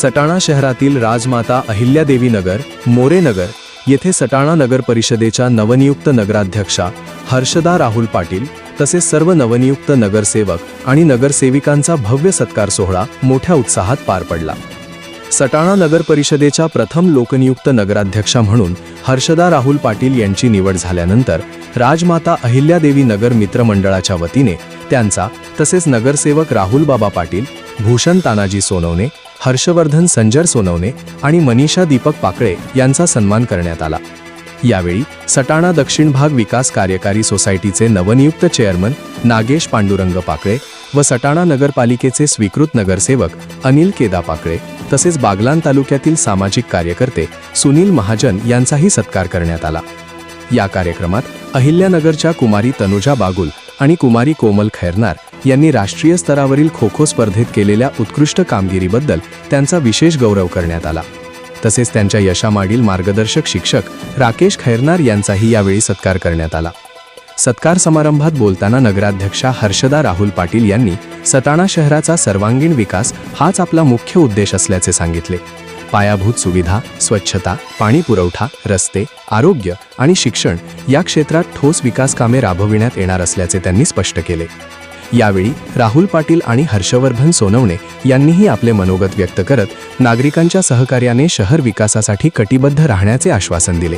सटाणा शहरातील राजमाता अहिल्यादेवी नगर मोरेनगर येथे सटाणा नगर परिषदेच्या नवनियुक्त नगराध्यक्षा हर्षदा राहुल पाटील तसेच सर्व नवनियुक्त नगरसेवक आणि नगरसेविकांचा भव्य सत्कार सोहळा मोठ्या उत्साहात पार पडला. सटाणा नगर परिषदेच्या प्रथम लोकनियुक्त नगराध्यक्षा म्हणून हर्षदा राहुल पाटील यांची निवड झाल्यानंतर राजमाता अहिल्यादेवी नगर मित्रमंडळाच्या वतीने त्यांचा तसेच नगरसेवक राहुलबाबा पाटील भूषण तानाजी सोनवणे हर्षवर्धन संजर सोनवणे आणि मनीषा दीपक पाकळे यांचा सन्मान करण्यात आला. यावेळी सटाणा दक्षिण भाग विकास कार्यकारी सोसायटीचे नवनियुक्त चेअरमन नागेश पांडुरंग पाकळे व सटाणा नगरपालिकेचे स्वीकृत नगरसेवक अनिल केदा पाकळे तसेच बागलान तालुक्यातील सामाजिक कार्यकर्ते सुनील महाजन यांचाही सत्कार करण्यात आला. या कार्यक्रमात अहिल्यानगरच्या कुमारी तनुजा बागुल आणि कुमारी कोमल खैरनार यांनी राष्ट्रीय स्तरावरील खो खो स्पर्धेत केलेल्या उत्कृष्ट कामगिरीबद्दल त्यांचा विशेष गौरव करण्यात आला. तसेच त्यांच्या यशामागील मार्गदर्शक शिक्षक राकेश खैरनार यांचाही यावेळी सत्कार करण्यात आला. सत्कार समारंभात बोलताना नगराध्यक्षा हर्षदा राहुल पाटील यांनी सटाणा शहराचा सर्वांगीण विकास हाच आपला मुख्य उद्देश असल्याचे सांगितले. पायाभूत सुविधा स्वच्छता पाणी पुरवठा रस्ते आरोग्य आणि शिक्षण या क्षेत्रात ठोस विकास कामे राबविण्यात येणार असल्याचे त्यांनी स्पष्ट केले. यावेळी राहुल पाटील आणि हर्षवर्धन सोनवणे यांनीही आपले मनोगत व्यक्त करत नागरिकांच्या सहकार्याने शहर विकासासाठी कटिबद्ध राहण्याचे आश्वासन दिले.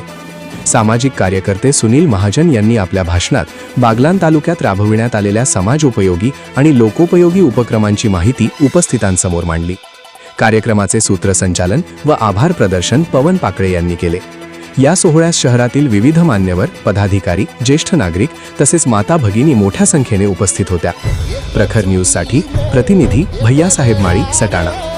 सामाजिक कार्यकर्ते सुनील महाजन यांनी आपल्या भाषणात बागलान तालुक्यात राबविण्यात आलेल्या समाजोपयोगी आणि लोकोपयोगी उपक्रमांची माहिती उपस्थितांसमोर मांडली. कार्यक्रमाचे सूत्रसंचालन व आभार प्रदर्शन पवन पाकळे यांनी केले. या सोहळ्यास शहरातील विविध मान्यवर पदाधिकारी ज्येष्ठ नागरिक तसेच माता भगिनी मोठ्या संख्येने उपस्थित होत्या. प्रखर न्यूजसाठी प्रतिनिधी भैयासाहेब माळी सटाणा.